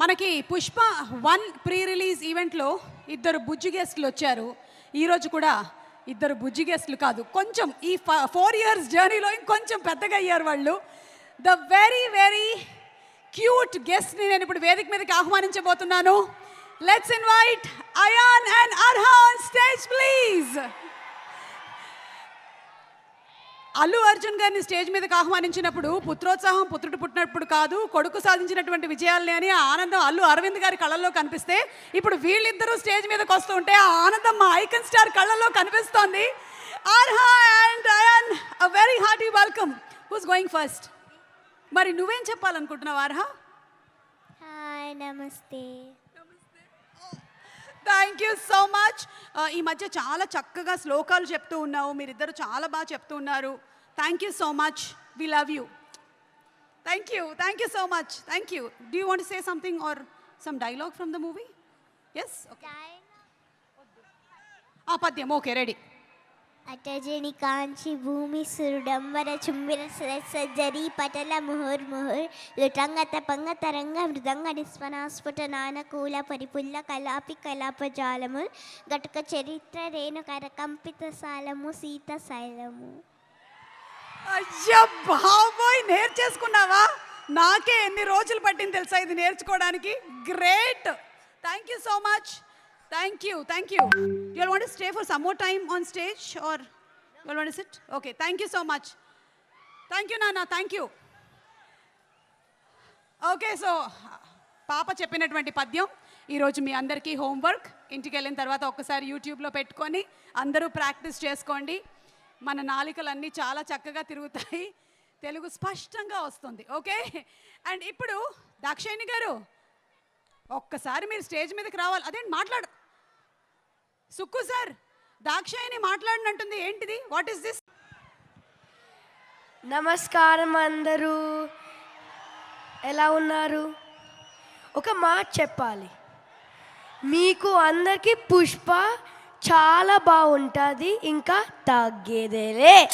మనకి Pushpa one pre release ఈవెంట్లో ఇద్దరు బుజ్జి గెస్ట్లు వచ్చారు. ఈరోజు కూడా ఇద్దరు బుజ్జి గెస్ట్లు కాదు కొంచెం ఈ ఫోర్ ఇయర్స్ జర్నీలో ఇంకొంచెం పెద్దగా అయ్యారు వాళ్ళు. ద వెరీ వెరీ క్యూట్ గెస్ట్ని నేను ఇప్పుడు వేదిక మీదకి ఆహ్వానించబోతున్నాను. Let's invite Ayaan and Arhaan stage please Allu Arjun గారిని స్టేజ్ మీదకి ఆహ్వానించినప్పుడు పుత్రోత్సాహం పుత్రుడు పుట్టినప్పుడు కాదు కొడుకు సాధించినటువంటి విజయాలని అని ఆనందం అల్లు అరవింద్ గారి కళ్ళల్లో కనిపిస్తే ఇప్పుడు వీళ్ళిద్దరూ స్టేజ్ మీదకి వస్తూ ఉంటే ఆ ఆనందం మా ఐకన్ స్టార్ కళ్ళల్లో కనిపిస్తోంది. Arha and Ayaan a very hearty welcome who's going first మరి నువ్వేం చెప్పాలనుకుంటున్నావు ఆర్హా హాయ్ నమస్తే. Thank you so much. ఈ మధ్య చాలా చక్కగా శ్లోకాలు చెప్తూ ఉన్నావు. మీరిద్దరు చాలా బాగా చెప్తూ ఉన్నారు. Thank you so much we love you thank you thank you so much thank you do you want say something or some dialogue from the movie yes ఆ పద్యం. ఓకే రెడీ అటజని కాంచి భూమి సురుడంబర చుంబిర సజ్జరి పటల ముహుర్ ముహుర్ లుటంగ తపంగ తరంగ మృదంగ నిస్వనాస్ఫుట నానకూల పరిపుల్ల కలాపి కలాపజాలము గటుక చరిత్ర రేణు కరకంపిత సాలము సీత శైలము. అయ్యా బాబోయ్ నేర్చేసుకున్నావా? నాకే ఎన్ని రోజులు పట్టింది తెలుసా ఇది నేర్చుకోవడానికి? Great thank you so much thank you thank you you want stay for some more time on stage or you want sit okay thank you so much thank you నాన్న థ్యాంక్ యూ ఓకే సో పాప చెప్పినటువంటి పద్యం ఈరోజు మీ అందరికీ homework ఇంటికి వెళ్ళిన తర్వాత ఒక్కసారి యూట్యూబ్లో పెట్టుకొని అందరూ ప్రాక్టీస్ చేసుకోండి. మన నాలికలన్నీ చాలా చక్కగా తిరుగుతాయి. తెలుగు స్పష్టంగా వస్తుంది ఓకే అండ్ ఇప్పుడు దాక్షాయిని గారు ఒక్కసారి మీరు స్టేజ్ మీదకి రావాలి. అదేంటి మాట్లాడు సుక్కు సార్ దాక్షాయిని మాట్లాడినట్టుంది ఏంటిది? వాట్ ఇస్ దిస్ నమస్కారం అందరూ. ఎలా ఉన్నారు? ఒక మాట చెప్పాలి. మీకు అందరికీ పుష్ప చాలా బాగుంటుంది ఇంకా తగ్గేదేలే.